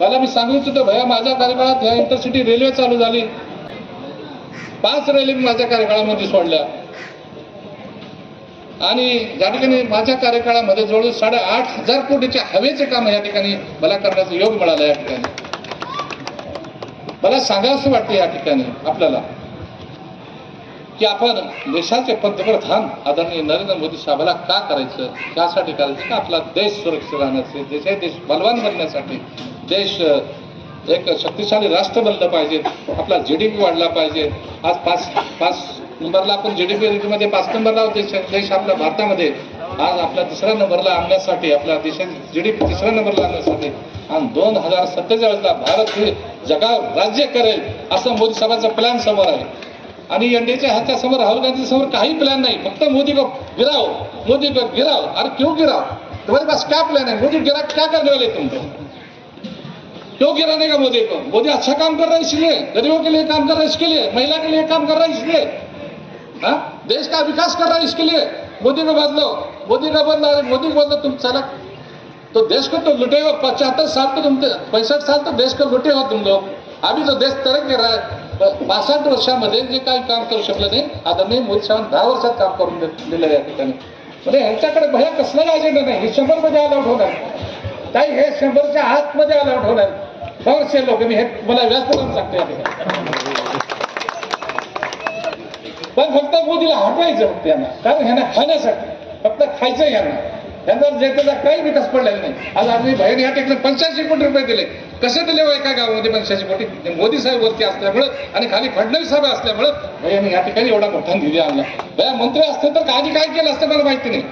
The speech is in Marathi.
मला मी सांगितलं होतं भैया माझ्या कार्यकाळात ह्या इंटरसिटी रेल्वे चालू झाली. पाच रेल्वे मी माझ्या कार्यकाळामध्ये सोडल्या. आणि या ठिकाणी माझ्या कार्यकाळामध्ये जवळ साडेआठ हजार कोटीचे हवेचे काम या ठिकाणी मला करण्याचा योग मिळाला या ठिकाणी. मला सांगावंसं वाटतं या ठिकाणी आपल्याला की आपण देशाचे पंतप्रधान आदरणीय नरेंद्र मोदी साहेबाला का करायचं? त्यासाठी करायचं का? आपला देश सुरक्षित राहण्याचे देश देश बलवान बनण्यासाठी देश एक शक्तिशाली राष्ट्र बनलं पाहिजे. आपला जी डी पी वाढला पाहिजे. आज पाच पाच नंबरला आपण जी डी पी रेटमध्ये पाच नंबरला आहोत देश देश आपल्या भारतामध्ये. आज आपल्या तिसऱ्या नंबरला आणण्यासाठी आपल्या देशाची जी डी पी तिसऱ्या नंबरला आणण्यासाठी. आणि दोन हजार सत्तेचाळीसला भारत हे जगावर राज्य करेल असं मोदी साहेबांचा प्लॅन समोर आहे. आणि एनडीएच्या ह्याच्या समोर राहुल गांधी समोर काही प्लॅन नाही. फक्त मोदी को गिराओ मोदी को गिराव. अरे क्यों गिराव? तुम्हारे पास क्या प्लॅन आहे? मोदी गिरा क्या करने वाले तुम क्यों गिरा का मोदी? को मोदी अच्छा काम कर रहा है इसलिए गरीबों के लिए काम कर रहा है इसके लिए महिला के लिए काम कर रहा है इसलिए। हाँ? देश का विकास कर रहा है इसके लिए। मोदी को बदलो। मोदी का बदलो मोदी को बदलो तुम चला तो देश को तो लुटे हो पचहत्तर साल तो तुम पैंसठ साल तो देश को लुटे हो तुम लोग। अभी तो देश तरक्की कर रहा है। पासष्ट वर्षामध्ये जे काही काम करू शकलं नाही आदरणीय मोदी साहेबांनी दहा वर्षात काम करून दे- दिलं या ठिकाणी. म्हणजे ह्यांच्याकडे भया कसलाही अजेंडा नाही. हे शंभरमध्ये अलाउट होणार. काही हे शंभरच्या आतमध्ये अलाउट होणार. बरेचसे लोक मी हे मला व्यासपीठावर सांगतो या पण फक्त मोदीला हटवायचं फक्त यांना कारण ह्यांना खाण्यासाठी फक्त खायचं यांना त्यांचा जे त्याचा काही विकास पडलेला नाही. आज आम्ही बाहेर या ठिकाणी पंच्याऐंशी कोटी रुपये दिले. कसे दिले हो एका गावामध्ये पंच्याऐंशी कोटी? मोदी साहेब वरती असल्यामुळं आणि खाली फडणवीस साहेब असल्यामुळं भयाने या ठिकाणी एवढा मोठा निधी आणला. भया मंत्री असते तर आधी काय केलं असतं मला माहिती नाही.